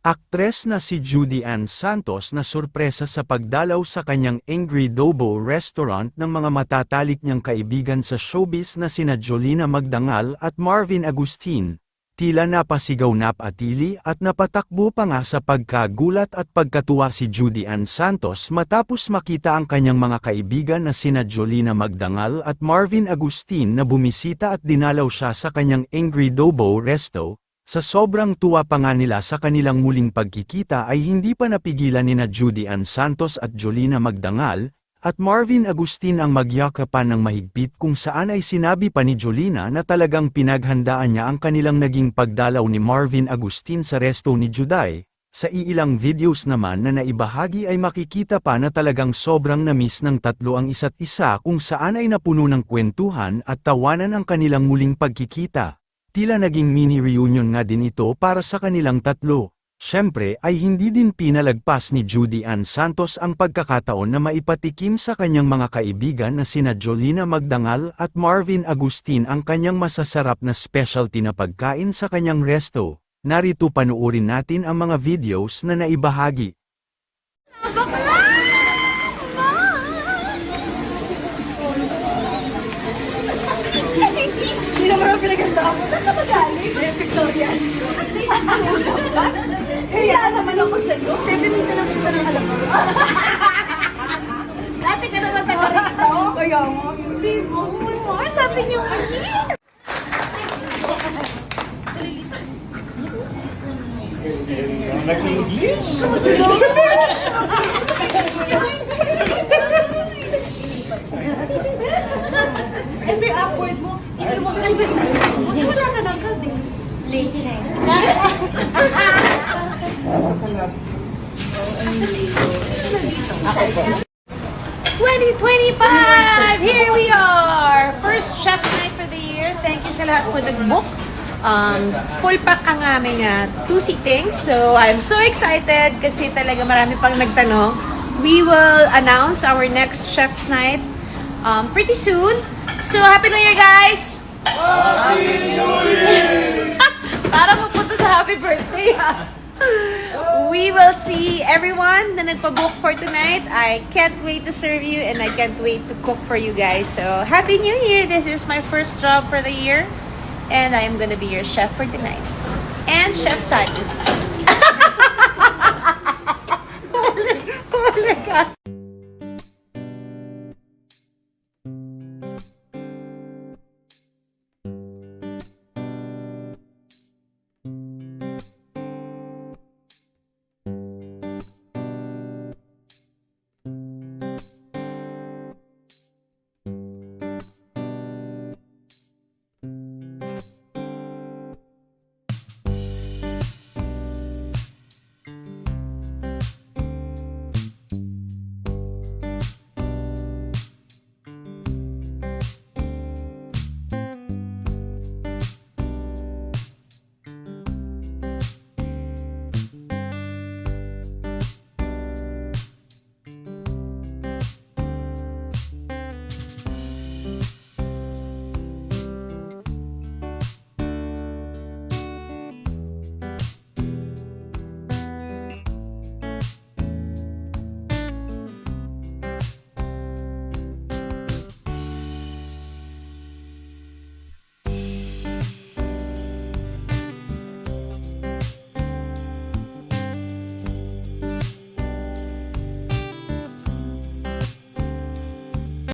Aktres na si Judy Ann Santos na sorpresa sa pagdalaw sa kanyang Angry Dobo restaurant ng mga matatalik niyang kaibigan sa showbiz na sina Jolina Magdangal at Marvin Agustin. Tila napasigaw napatili at napatakbo pa nga sa pagkagulat at pagkatuwa si Judy Ann Santos matapos makita ang kanyang mga kaibigan na sina Jolina Magdangal at Marvin Agustin na bumisita at dinalaw siya sa kanyang Angry Dobo resto, sa sobrang tuwa pa nga nila sa kanilang muling pagkikita ay hindi pa napigilan nina Judy Ann Santos at Jolina Magdangal, at Marvin Agustin ang magyakapan ng mahigpit kung saan ay sinabi pa ni Jolina na talagang pinaghandaan niya ang kanilang naging pagdalaw ni Marvin Agustin sa resto ni Juday. Sa iilang videos naman na naibahagi ay makikita pa na talagang sobrang namiss ng tatlo ang isa't isa kung saan ay napuno ng kwentuhan at tawanan ang kanilang muling pagkikita. Tila naging mini reunion nga din ito para sa kanilang tatlo. Siyempre ay hindi din pinalagpas ni Judy Ann Santos ang pagkakataon na maipatikim sa kanyang mga kaibigan na sina Jolina Magdangal at Marvin Agustin ang kanyang masasarap na specialty na pagkain sa kanyang resto. Narito panuorin natin ang mga videos na naibahagi. Galing? Eh, Victoria. Kaya naman ako sa'yo. Siyempre, minsan lang kita ng alam mo. Dati ka naman talaga ito. Kaya mo. Hindi mo. mo. Sabi niyo, mali. Kasi awkward mo. Hindi mo ka Mas wala ka ng eh. Late siya. 2025! Here we are! First Chef's Night for the year. Thank you sa lahat for nag-book. Um, full pack ang aming uh, two seatings. So, I'm so excited kasi talaga marami pang nagtanong. We will announce our next Chef's Night um, pretty soon. So, Happy New Year, guys! Happy New Year! Para mapunta sa happy birthday, ha? We will see everyone na nagpa-book for tonight. I can't wait to serve you and I can't wait to cook for you guys. So, Happy New Year! This is my first job for the year and I am gonna be your chef for tonight. And Chef Sadi.